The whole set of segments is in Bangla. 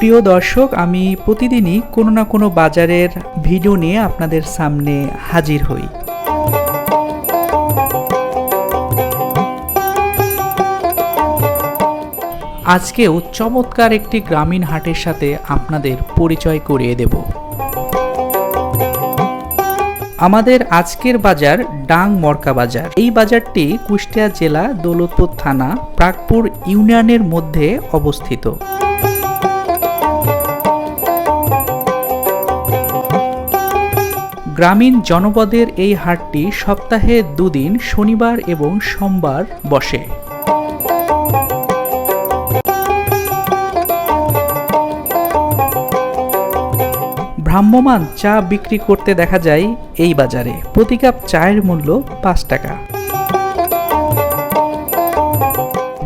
প্রিয় দর্শক, আমি প্রতিদিনই কোনো না কোনো বাজারের ভিডিও নিয়ে আপনাদের সামনে হাজির হই। আজকেও চমৎকার একটি গ্রামীণ হাটের সাথে আপনাদের পরিচয় করিয়ে দেব। আমাদের আজকের বাজার ডাং মরকা বাজার। এই বাজারটি কুষ্টিয়া জেলা দৌলতপুর থানা প্রাকপুর ইউনিয়নের মধ্যে অবস্থিত। গ্রামীণ জনপদের এই হাটটি সপ্তাহে দুদিন, শনিবার এবং সোমবার বসে। ভ্রাম্যমান চা বিক্রি করতে দেখা যায় এই বাজারে। প্রতি কাপ চায়ের মূল্য পাঁচ টাকা।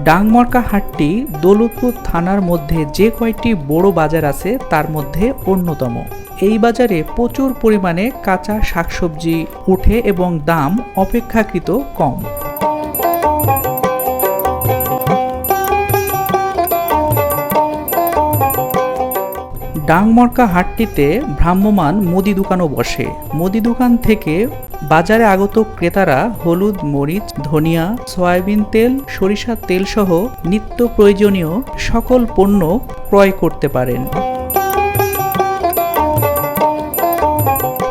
ডাংমরকা হাটটি দৌলতপুর থানার মধ্যে যে কয়টি বড় বাজার আছে তার মধ্যে অন্যতম। এই বাজারে প্রচুর পরিমাণে কাঁচা শাকসবজি উঠে এবং দাম অপেক্ষাকৃত কম। ডাংমরকা হাটটিতে ভ্রাম্যমান মুদি দোকানও বসে। মুদি দোকান থেকে বাজারে আগত ক্রেতারা হলুদ, মরিচ, ধনিয়া, সয়াবিন তেল, সরিষার তেল সহ নিত্য প্রয়োজনীয় সকল পণ্য ক্রয় করতে পারেন।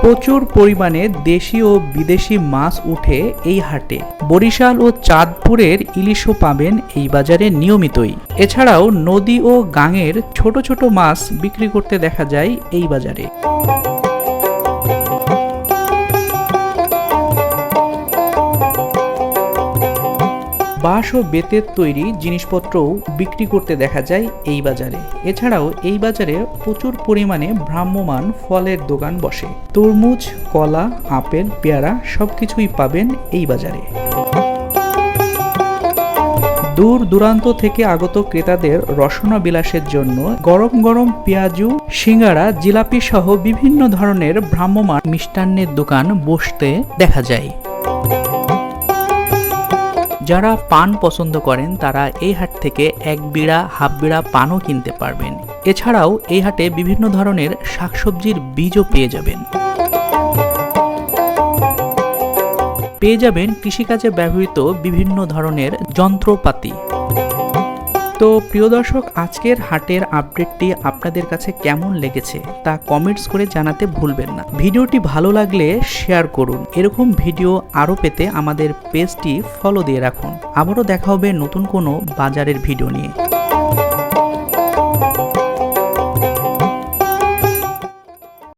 প্রচুর পরিমাণে দেশি ও বিদেশি মাছ উঠে এই হাটে। বরিশাল ও চাঁদপুরের ইলিশও পাবেন এই বাজারে নিয়মিতই। এছাড়াও নদী ও গাঙের ছোট ছোট মাছ বিক্রি করতে দেখা যায় এই বাজারে। বাঁশ ও বেতের তৈরি জিনিসপত্রও বিক্রি করতে দেখা যায় এই বাজারে। এছাড়াও এই বাজারে প্রচুর পরিমাণে ভ্রাম্যমান ফলের দোকান বসে। তরমুজ, কলা, আপেল, পেয়ারা সবকিছুই পাবেন এই বাজারে। দূর দূরান্ত থেকে আগত ক্রেতাদের রসনা বিলাসের জন্য গরম গরম পেঁয়াজু সিঙ্গারা জিলাপি সহ বিভিন্ন ধরনের ভ্রাম্যমান মিষ্টান্নের দোকান বসতে দেখা যায়। যারা পান পছন্দ করেন, তারা এই হাট থেকে এক বিড়া, হাফ বিড়া পানও কিনতে পারবেন। এছাড়াও এই হাটে বিভিন্ন ধরনের শাকসবজির বীজও পেয়ে যাবেন। পেয়ে যাবেন কৃষিকাজে ব্যবহৃত বিভিন্ন ধরনের যন্ত্রপাতি। তো প্রিয় দর্শক, আজকের হাটের আপডেটটি আপনাদের কাছে কেমন লেগেছে তা কমেন্টস করে জানাতে ভুলবেন না। ভিডিওটি ভালো লাগলে শেয়ার করুন। এরকম ভিডিও আরও পেতে আমাদের পেজটি ফলো দিয়ে রাখুন। আবারও দেখা হবে নতুন কোনো বাজারের ভিডিও নিয়ে।